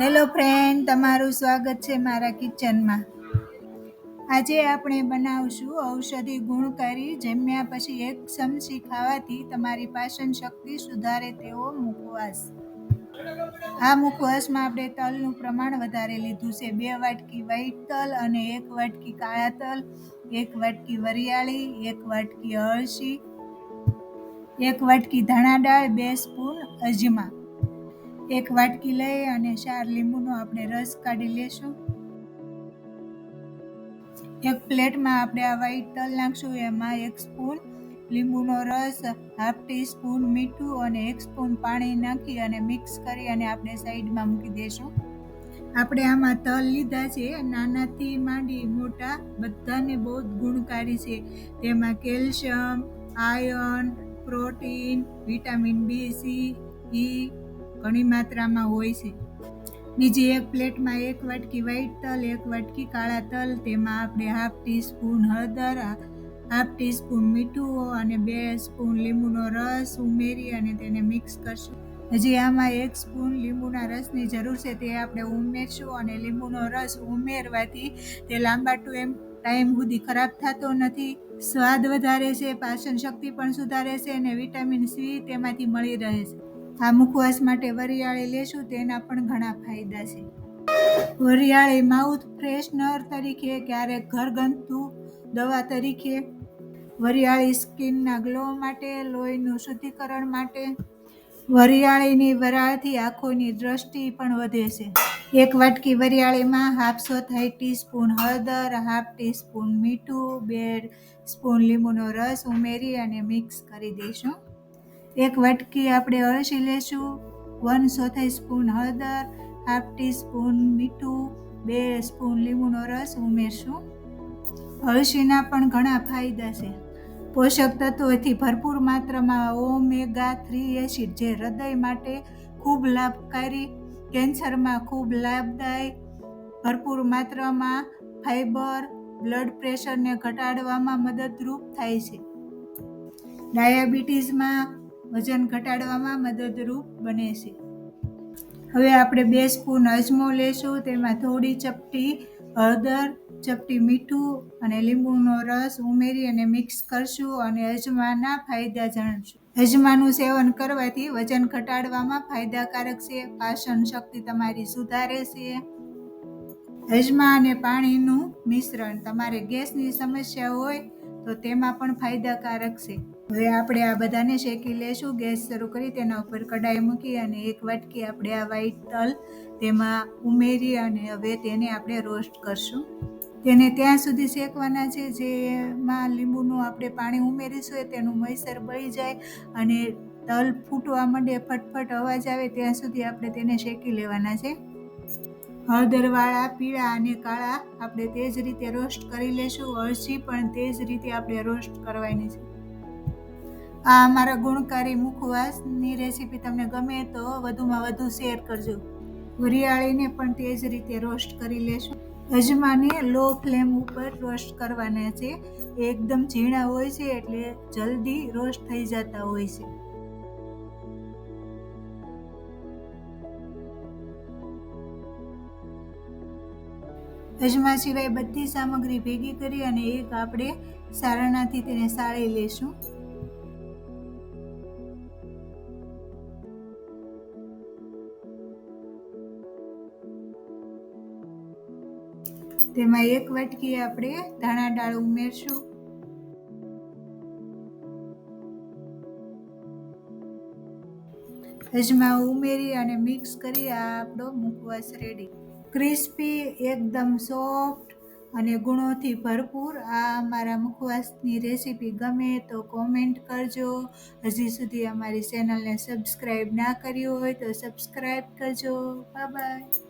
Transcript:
Hello friend, તમારું સ્વાગત છે મારા કિચનમાં. આજે આપણે બનાવશું ઔષધિ ગુણકારી જમ્યા પછી એક ચમચી ખાવાથી તમારી પાચન શક્તિ સુધારે તેવો મુખવાસ. આ મુખવાસમાં આપણે તલનું પ્રમાણ વધારે લીધું છે. બે વાટકી વ્હાઈટ તલ અને એક વાટકી કાળા તલ, એક વાટકી વરિયાળી, એક વાટકી અળસી, એક વાટકી ધાણા દાળ, બે સ્પૂન અજમા. એક વાટકી લઈ અને ચાર લીંબુનો આપણે રસ કાઢી લેશું. એક પ્લેટમાં આપણે આ વ્હાઈટ તલ નાખશું, એમાં એક સ્પૂન લીંબુનો રસ હાફ ટી સ્પૂન મીઠું અને એક સ્પૂન પાણી નાખી અને મિક્સ કરી અને આપણે સાઈડમાં મૂકી દઈશું આપણે આમાં તલ લીધા છે, નાનાથી માંડી મોટા, બધાને બહુ ગુણકારી છે. તેમાં calcium, iron, protein, vitamin B, C, E ઘણી માત્રામાં હોય છે. બીજી એક પ્લેટમાં એક વાટકી વ્હાઈટ તલ, એક વાટકી કાળા તલ, તેમાં આપણે હાફ ટી સ્પૂન હળદર હાફ ટીસ્પૂન મીઠું અને બે સ્પૂન લીંબુનો રસ ઉમેરી અને તેને મિક્સ કરશું. હજી આમાં એક સ્પૂન લીંબુના રસની જરૂર છે, તે આપણે ઉમેરશું અને લીંબુનો રસ ઉમેરવાથી તે લાંબા ટાઈમ ટાઈમ સુધી ખરાબ થતો નથી. સ્વાદ વધારે છે પાચન શક્તિ પણ સુધારે છે અને વિટામિન સી તેમાંથી મળી રહે છે. આ મુખવાસ માટે વરિયાળી લેશું તેના પણ ઘણા ફાયદા છે. વરિયાળી માઉથ ફ્રેશનર તરીકે ક્યારેક ઘરગથ્થુ દવા તરીકે, વરિયાળી સ્કિનના ગ્લો માટે, લોહીનું શુદ્ધિકરણ માટે. વરિયાળીની વરાળથી આંખોની દ્રષ્ટિ પણ વધે છે. એક વાટકી વરિયાળીમાં હાફ ચોથાઈ ટીસ્પૂન હળદર, હાફ ટીસ્પૂન મીઠું, બે સ્પૂન લીંબુનો રસ ઉમેરી અને મિક્સ કરી દઈશું. એક વાટકી આપણે અળસી લેશું. વન ચોથાઈ સ્પૂન હળદર હાફ ટીસ્પૂન મીઠું, બે સ્પૂન લીંબુનો રસ ઉમેરશું. અળસીના પણ ઘણા ફાયદા છે. પોષક તત્વોથી ભરપૂર માત્રામાં ઓમેગા થ્રી એસિડ જે હૃદય માટે ખૂબ લાભકારી, કેન્સરમાં ખૂબ લાભદાયક, ભરપૂર માત્રામાં ફાઈબર, બ્લડ પ્રેશરને ઘટાડવામાં મદદરૂપ થાય છે. ડાયાબિટીસમાં વજન ઘટાડવામાં મદદરૂપ બને છે. હવે આપણે બે સ્પૂન અજમો લેશું, તેમાં થોડી ચપટી હળદર, ચપટી મીઠું અને લીંબુનો રસ ઉમેરી અને મિક્સ કરશું અને અજમાના ફાયદા જાણશું. અજમાનું સેવન કરવાથી વજન ઘટાડવામાં ફાયદાકારક છે, પાચન શક્તિ તમારી સુધારે છે. અજમા અને પાણીનું મિશ્રણ, તમારે ગેસની સમસ્યા હોય તો તેમાં પણ ફાયદાકારક છે. હવે આપણે આ બધાને શેકી લેશું. ગેસ શરૂ કરી તેના ઉપર કઢાઈ મૂકી અને એક વાટકી આપણે આ વ્હાઈટ તલ તેમાં ઉમેરી અને હવે તેને આપણે રોસ્ટ કરશું. તેને ત્યાં સુધી શેકવાના છે. જેમાં લીંબુનું આપણે પાણી ઉમેરીશું એ તેનું મૈસર બળી જાય અને તલ ફૂટવા માંડે ફટફટ અવાજ આવે ત્યાં સુધી આપણે તેને શેકી લેવાના છે. હળદરવાળા પીળા અને કાળા આપણે તે જ રીતે રોસ્ટ કરી લેશું. અળસી પણ તે જ રીતે આપણે રોસ્ટ કરવાની છે. આ મારા ગુણકારી મુખવાસની રેસીપી તમને ગમે તો વધુમાં વધુ શેર કરજો. વરિયાળીને પણ તે જ રીતે રોસ્ટ કરી લેશું. અજમાને લો ફ્લેમ ઉપર રોસ્ટ કરવાના છે. એકદમ ઝીણા હોય છે એટલે જલ્દી રોસ્ટ થઈ જતા હોય છે. અજમા સિવાય બધી સામગ્રી ભેગી કરી અને એક આપણે સારણાથી તેને સાળી લેશું. તેમાં એક વાટકી આપણે ધાણા દાળ ઉમેરશું. અજમા ઉમેરી અને મિક્સ કરી આ આપણો મુખવાસ રેડી. ક્રિસ્પી, એકદમ સોફ્ટ અને ગુણોથી ભરપૂર આ અમારા મુખવાસની રેસીપી ગમે તો કોમેન્ટ કરજો. હજી સુધી અમારી ચેનલને સબસ્ક્રાઈબ ના કરી હોય તો સબસ્ક્રાઈબ કરજો. બાય.